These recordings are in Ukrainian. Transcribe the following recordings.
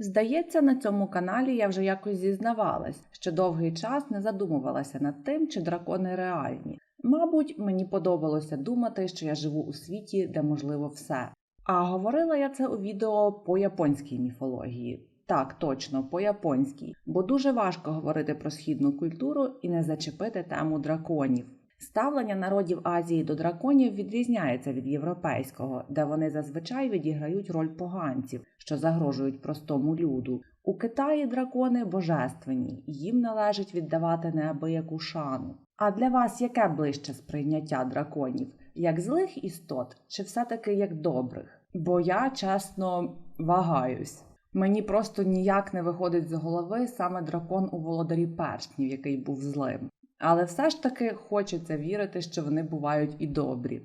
Здається, на цьому каналі я вже якось зізнавалась, що довгий час не задумувалася над тим, чи дракони реальні. Мабуть, мені подобалося думати, що я живу у світі, де можливо все. А говорила я це у відео по японській міфології. Так, точно, по японській, бо дуже важко говорити про східну культуру і не зачепити тему драконів. Ставлення народів Азії до драконів відрізняється від європейського, де вони зазвичай відіграють роль поганців, що загрожують простому люду. У Китаї дракони божественні, їм належить віддавати неабияку шану. А для вас яке ближче сприйняття драконів? Як злих істот, чи все-таки як добрих? Бо я чесно вагаюсь. Мені просто ніяк не виходить з голови саме дракон у володарі першнів, який був злим. Але все ж таки хочеться вірити, що вони бувають і добрі.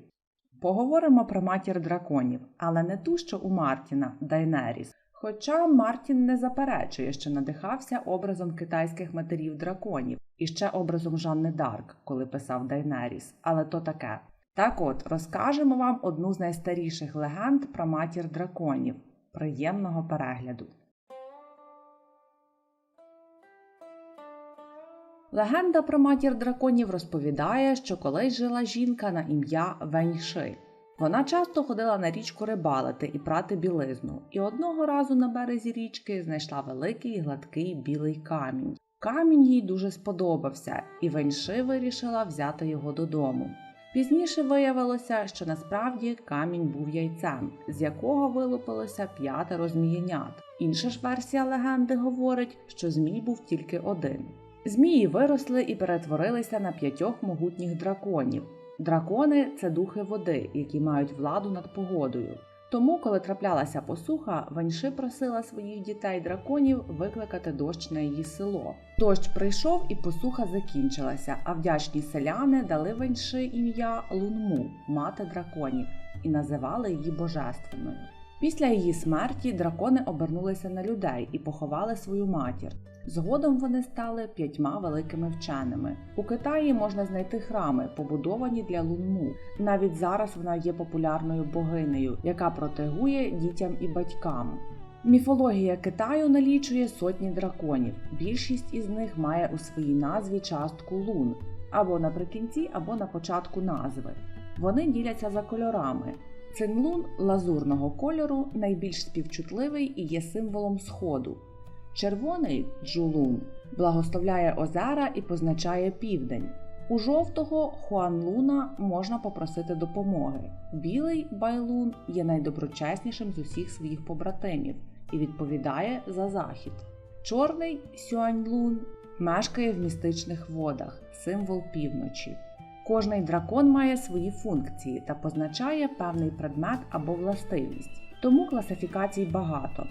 Поговоримо про матір драконів, але не ту, що у Мартіна Дайнеріс. Хоча Мартін не заперечує, що надихався образом китайських матерів драконів і ще образом Жанни Дарк, коли писав Дайнеріс, але то таке. Так от розкажемо вам одну з найстаріших легенд про матір драконів. Приємного перегляду! Легенда про матір драконів розповідає, що колись жила жінка на ім'я Веньши. Вона часто ходила на річку рибалити і прати білизну, і одного разу на березі річки знайшла великий гладкий білий камінь. Камінь їй дуже сподобався, і Веньши вирішила взяти його додому. Пізніше виявилося, що насправді камінь був яйцем, з якого вилупилося п'ятеро змієнят. Інша ж версія легенди говорить, що змій був тільки один. Змії виросли і перетворилися на п'ятьох могутніх драконів. Дракони це духи води, які мають владу над погодою. Тому, коли траплялася посуха, Ваньши просила своїх дітей драконів викликати дощ на її село. Дощ прийшов і посуха закінчилася, а вдячні селяни дали Ваньши ім'я Лунму, мати драконів, і називали її божественною. Після її смерті дракони обернулися на людей і поховали свою матір. Згодом вони стали п'ятьма великими вченими. У Китаї можна знайти храми, побудовані для лунму. Навіть зараз вона є популярною богинею, яка протегує дітям і батькам. Міфологія Китаю налічує сотні драконів. Більшість із них має у своїй назві частку лун або наприкінці, або на початку назви. Вони діляться за кольорами. Цинлун лазурного кольору найбільш співчутливий і є символом сходу. Червоний джулун благословляє озера і позначає південь. У жовтого Хуанлуна можна попросити допомоги. Білий байлун є найдоброчеснішим з усіх своїх побратимів і відповідає за захід. Чорний Сюаньлун мешкає в містичних водах, символ півночі. Кожний дракон має свої функції та позначає певний предмет або властивість, тому класифікацій багато.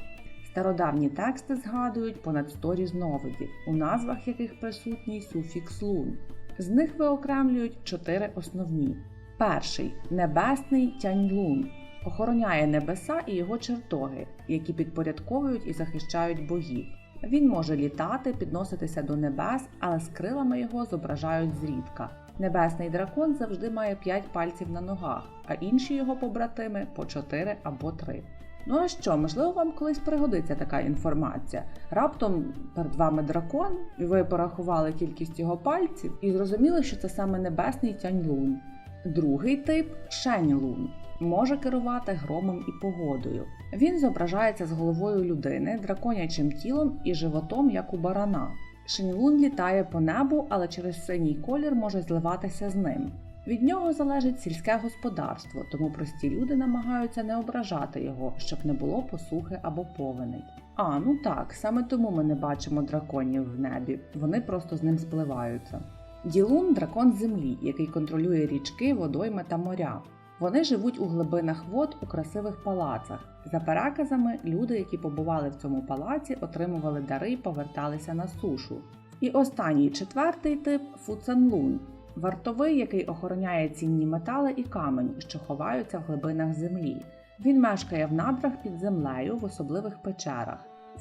Стародавні тексти згадують понад 100 різновидів, у назвах яких присутній суфікс лун. З них виокремлюють чотири основні. Перший небесний тяньлун охороняє небеса і його чертоги, які підпорядковують і захищають богів. Він може літати, підноситися до небес, але з крилами його зображають зрідка. Небесний дракон завжди має 5 пальців на ногах, а інші його побратими по 4 або 3. Ну а що, можливо, вам колись пригодиться така інформація. Раптом перед вами дракон, і ви порахували кількість його пальців і зрозуміли, що це саме небесний тяньлун. Другий тип шеньлун. Може керувати громом і погодою. Він зображається з головою людини, драконячим тілом і животом, як у барана. Шеньлун літає по небу, але через синій колір може зливатися з ним. Від нього залежить сільське господарство, тому прості люди намагаються не ображати його, щоб не було посухи або повеней. А, ну так, саме тому ми не бачимо драконів в небі, вони просто з ним спливаються. Ділун дракон землі, який контролює річки, водойми та моря. Вони живуть у глибинах вод у красивих палацах. За переказами, люди, які побували в цьому палаці, отримували дари і поверталися на сушу. І останній четвертий тип фуценлун вартовий, який охороняє цінні метали і камені, що ховаються в глибинах землі. Він мешкає в надрах під землею в особливих печерах.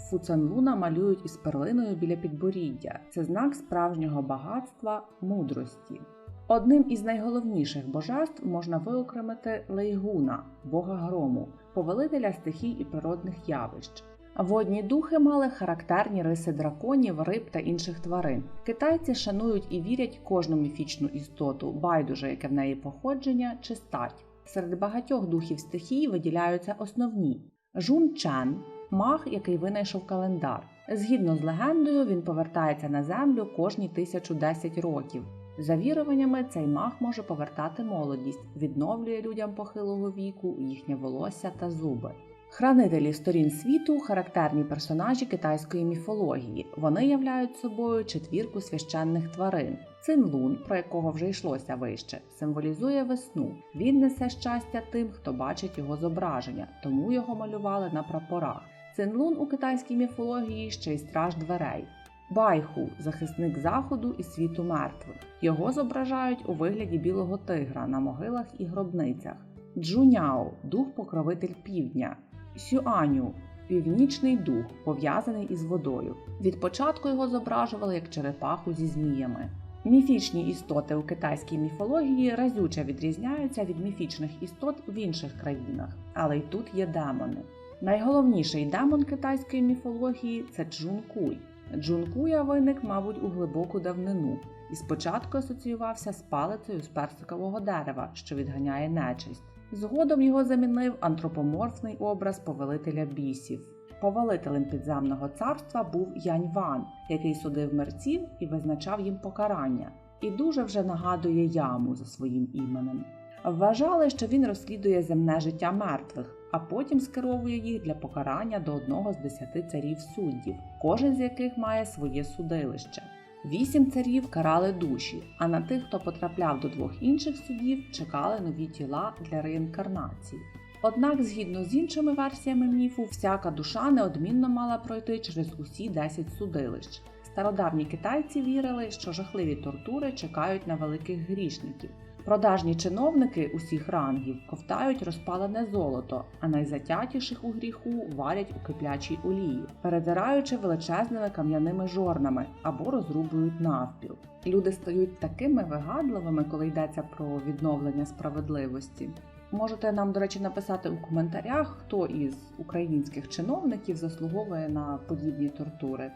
Фуценлуна малюють із перлиною біля підборіддя. Це знак справжнього багатства мудрості. Одним із найголовніших божеств можна виокремити Лейгуна, бога грому, повелителя стихій і природних явищ. Водні духи мали характерні риси драконів, риб та інших тварин. Китайці шанують і вірять кожну міфічну істоту, байдуже, яке в неї походження чи стать. Серед багатьох духів стихії виділяються основні: Жун Чен маг, який винайшов календар. Згідно з легендою, він повертається на землю кожні 1010 років. За віруваннями, цей маг може повертати молодість, відновлює людям похилого віку їхнє волосся та зуби. Хранителі сторін світу характерні персонажі китайської міфології. Вони являють собою четвірку священних тварин. Цинлун, про якого вже йшлося вище, символізує весну. Він несе щастя тим, хто бачить його зображення, тому його малювали на прапорах. Цинлун у китайській міфології ще й страж дверей. Байху захисник заходу і світу мертвих. Його зображають у вигляді білого тигра на могилах і гробницях. Джуняо дух покровитель півдня. Сюаню північний дух, пов'язаний із водою. Від початку його зображували як черепаху зі зміями. Міфічні істоти у китайській міфології разюче відрізняються від міфічних істот в інших країнах, але й тут є демони. Найголовніший демон китайської міфології це Джункуй. Джункуя виник, мабуть, у глибоку давнину і спочатку асоціювався з палицею з персикового дерева, що відганяє нечисть. Згодом його замінив антропоморфний образ повелителя бісів. Повелителем підземного царства був Янь Ван, який судив мерців і визначав їм покарання, і дуже вже нагадує яму за своїм іменем. Вважали, що він розслідує земне життя мертвих, а потім скеровує їх для покарання до одного з десяти царів суддів, кожен з яких має своє судилище. Вісім царів карали душі, а на тих, хто потрапляв до двох інших судів, чекали нові тіла для реінкарнації. Однак, згідно з іншими версіями міфу, всяка душа неодмінно мала пройти через усі 10 судилищ. Стародавні китайці вірили, що жахливі тортури чекають на великих грішників. Продажні чиновники усіх рангів ковтають розпалене золото, а найзатятіших у гріху варять у киплячій олії, перетираючи величезними кам'яними жорнами або розрубують навпіл. Люди стають такими вигадливими, коли йдеться про відновлення справедливості. Можете нам, до речі, написати у коментарях, хто із українських чиновників заслуговує на подібні тортури.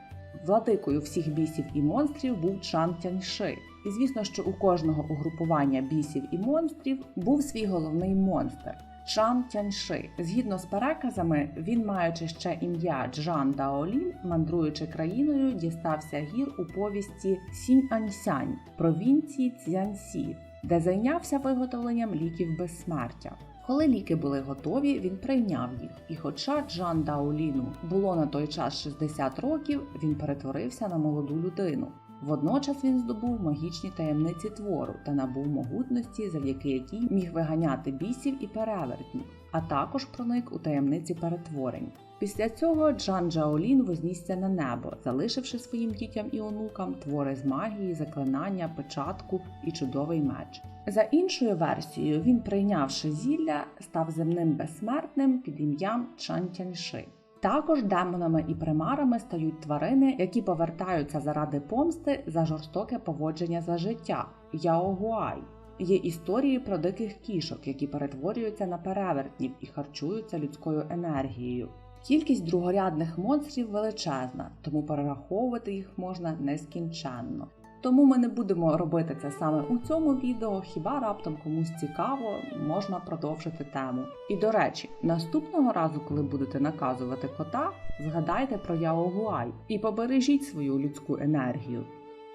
Владикою всіх бісів і монстрів був Чан Тяньши. І звісно, що у кожного угрупування бісів і монстрів був свій головний монстр Чан Тяньши. Згідно з переказами, він, маючи ще ім'я Джан Даолін, мандруючи країною, дістався гір у повісті Сінь Аньсянь провінції Цзянсі, де зайнявся виготовленням ліків безсмертя. Коли ліки були готові, він прийняв їх, і хоча Джан Даоліну було на той час 60 років, він перетворився на молоду людину. Водночас він здобув магічні таємниці твору та набув могутності, завдяки якій міг виганяти бісів і перевертнів, а також проник у таємниці перетворень. Після цього Джан Джаолін вознісся на небо, залишивши своїм дітям і онукам твори з магії, заклинання, печатку і чудовий меч. За іншою версією, він, прийнявши зілля, став земним безсмертним під ім'ям Чан Тяньши. Також демонами і примарами стають тварини, які повертаються заради помсти за жорстоке поводження за життя Яогуай. Є історії про диких кішок, які перетворюються на перевертнів і харчуються людською енергією. Кількість другорядних монстрів величезна, тому перераховувати їх можна нескінченно. Тому ми не будемо робити це саме у цьому відео, хіба раптом комусь цікаво, можна продовжити тему. І до речі, наступного разу, коли будете наказувати кота, згадайте про Яогуай і побережіть свою людську енергію.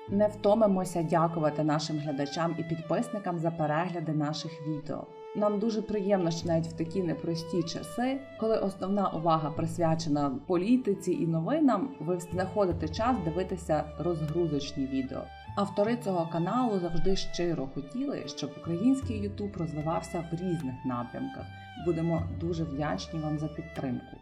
Не втомимося дякувати нашим глядачам і підписникам за перегляди наших відео. Нам дуже приємно, що навіть в такі непрості часи, коли основна увага присвячена політиці і новинам, ви знаходите час дивитися розгрузочні відео. Автори цього каналу завжди щиро хотіли, щоб український Ютуб розвивався в різних напрямках. Будемо дуже вдячні вам за підтримку.